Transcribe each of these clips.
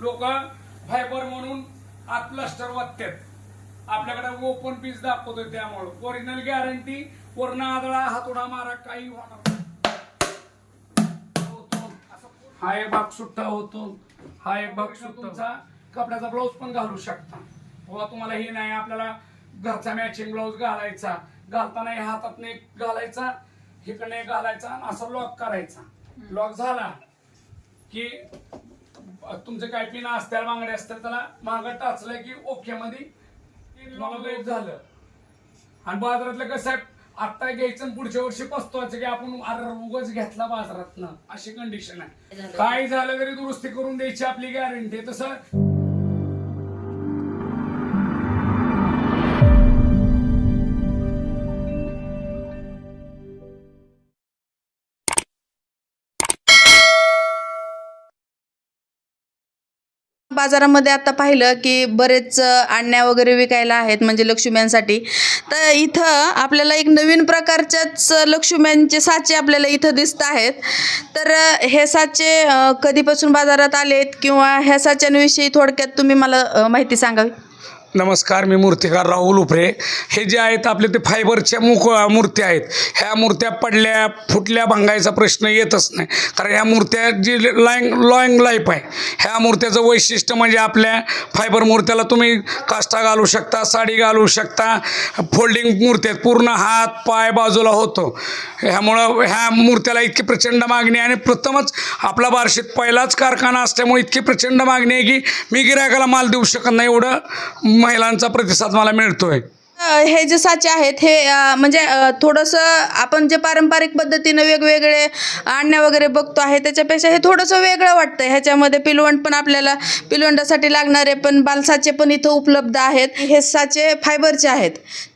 लोक फायबर म्हणून आत प्लास्टर वाटतात आपल्याकडे ओपन पीस दाखवतोय त्यामुळं. ओरिजिनल गॅरंटी वरण आदळा हातोडा मारा काही होणार हा एक भाग सुट्टा होतो. हा एक भाग सुट्टा तुमचा कपड्याचा ब्लाऊज पण घालू शकता. बाबा तुम्हाला हे नाही आपल्याला घरचा मॅचिंग ब्लाऊज घालायचा. घालताना हे हातात घालायचा इकडे एक घालायचा आणि असा लॉक करायचा. लॉक झाला की तुमचे काय पिन असतील बांगडे असतील त्याला मागं टाचलं की ओके मध्ये तुम्हाला झालं. आणि बाजारातलं कसं आहे आत्ता घ्यायचं आणि पुढच्या वर्षी पस्तवायचं की आपण अरे उगाच घेतला बाजारातनं. अशी कंडिशन आहे. काय झालं? तरी दुरुस्ती करून द्यायची आपली गॅरंटी तसं बाजारामध्ये आता पाहिलं की बरेच आणण्या वगैरे विकायला आहेत म्हणजे लक्ष्म्यांसाठी. तर इथं आपल्याला एक नवीन प्रकारच्याच लक्ष्म्यांचे साचे आपल्याला इथं दिसत आहेत. तर हे साचे कधीपासून बाजारात आलेत किंवा ह्या साच्यांविषयी थोडक्यात तुम्ही मला माहिती सांगावी? नमस्कार मी मूर्तिकार राहुल उपरे. हे जे आहेत आपले ते फायबरच्या मुक मूर्त्या आहेत. ह्या मूर्त्या पडल्या फुटल्या भांगायचा प्रश्न येतच नाही. कारण ह्या मूर्त्या जी लॉंग लॉंग लाईफ आहे ह्या मूर्त्याचं वैशिष्ट्य म्हणजे आपल्या फायबर मूर्त्याला तुम्ही काष्टा घालू शकता साडी घालू शकता फोल्डिंग मूर्ती आहेत. पूर्ण हात पाय बाजूला होतो. ह्यामुळं ह्या मूर्त्याला इतकी प्रचंड मागणी आहे. आणि प्रथमच आपला बार्शीत पहिलाच कारखाना असल्यामुळे इतकी प्रचंड मागणी आहे की मी गिरायकाला माल देऊ शकत नाही. एवढं महिलांचा प्रतिसाद मला मिळतोय. हे जे साचे आहेत हे म्हणजे थोडंसं आपण जे पारंपरिक पद्धतीनं वेगवेगळे आणण्या वगैरे बघतो आहे त्याच्यापेक्षा हे थोडंसं वेगळं वाटतं ह्याच्यामध्ये पिलवंड पण आपल्याला पिलवंडासाठी लागणारे पण बालसाचे पण इथं उपलब्ध आहेत. हे साचे फायबरचे आहेत.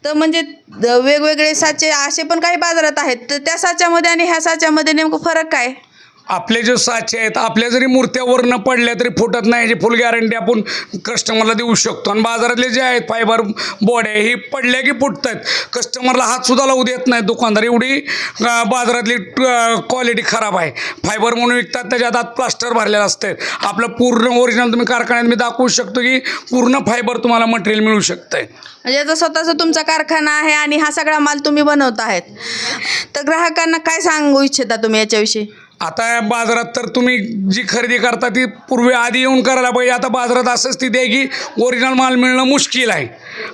तर म्हणजे वेगवेगळे साचे असे पण काही बाजारात आहेत. तर त्या साच्यामध्ये आणि ह्या साच्यामध्ये नेमकं फरक काय? आपले जे साचे आहेत आपल्या जरी मूर्त्या वरनं पडल्या तरी फुटत नाही याची फुल गॅरंटी आपण कस्टमरला देऊ शकतो. आणि बाजारातले जे आहेत फायबर बोड्या ही पडल्या की फुटत आहेत कस्टमरला हातसुद्धा लावू देत नाही दुकानदार. एवढी बाजारातली क्वालिटी खराब आहे. फायबर म्हणून विकतात त्याच्यात आत प्लास्टर भरलेलं असते आपलं पूर्ण ओरिजिनल तुम्ही कारखान्यात मी दाखवू शकतो की पूर्ण फायबर तुम्हाला मटेरियल मिळू शकतंय. म्हणजे याचा स्वतःचा तुमचा कारखाना आहे आणि हा सगळा माल तुम्ही बनवत आहेत. तर ग्राहकांना काय सांगू इच्छिता तुम्ही याच्याविषयी? आता या बाजारात तर तुम्ही जी खरेदी करता ती पूर्वी आधी येऊन करायला पाहिजे. आता बाजारात असं स्थिती आहे की ओरिजिनल माल मिळणं मुश्किल आहे.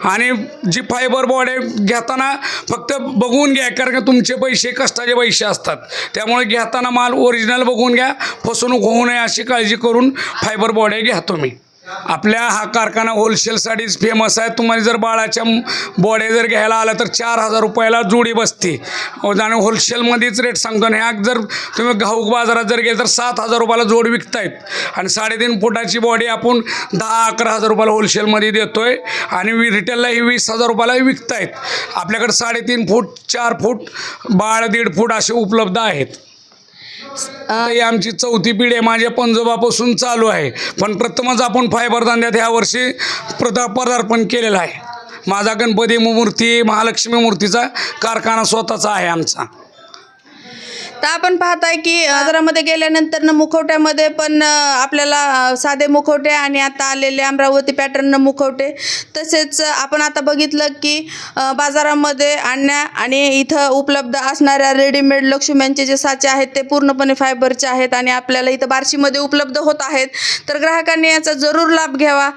आणि जी फायबर बॉड आहे घेताना फक्त बघून घ्या कारण का तुमचे पैसे कष्टाचे पैसे असतात. त्यामुळे घेताना माल ओरिजिनल बघून घ्या फसवणूक होऊ नये अशी काळजी करून फायबर बॉड्या घ्या तुम्ही. आपल्या हा कारखाना होलसेलसाठीच फेमस आहे. तुम्हाला जर बाळाच्या बॉड्या जर घ्यायला आला तर चार हजार रुपयाला जोडी बसते. आणि होलसेलमध्येच रेट सांगतो आणि ह्या जर तुम्ही घाऊक बाजारात जर गेले तर सात हजार रुपयाला जोड विकतायत. आणि साडेतीन फुटाची बॉडी आपण दहा अकरा हजार रुपयाला होलसेलमध्ये देतो आहे आणि रिटेललाही वीस हजार रुपयालाही विकतायत. आपल्याकडे साडेतीन फूट चार फूट बाळ दीड फूट असे उपलब्ध आहेत. ही आमची चौथी पिढी आहे माझ्या पंजोबापासून चालू आहे. पण प्रथमच आपण फायबर धंद्यात ह्या वर्षी प्रदा पदार्पण केलेलं आहे. माझा गणपती मूर्ती महालक्ष्मी मूर्तीचा कारखाना स्वतःचा आहे आमचा. तर आपण पाहताय की बाजारामध्ये गेल्यानंतर न मुखवट्यामध्ये पण आपल्याला साधे मुखवटे आणि आता आलेले अमरावती पॅटर्न मुखवटे. तसेच आपण आता बघितलं की बाजारामध्ये आणण्या आणि इथं उपलब्ध असणाऱ्या रेडीमेड लक्ष्म्यांचे जे साचे आहेत ते पूर्णपणे फायबरचे आहेत आणि आपल्याला इथं बार्शीमध्ये उपलब्ध होत आहेत. तर ग्राहकांनी याचा जरूर लाभ घ्यावा.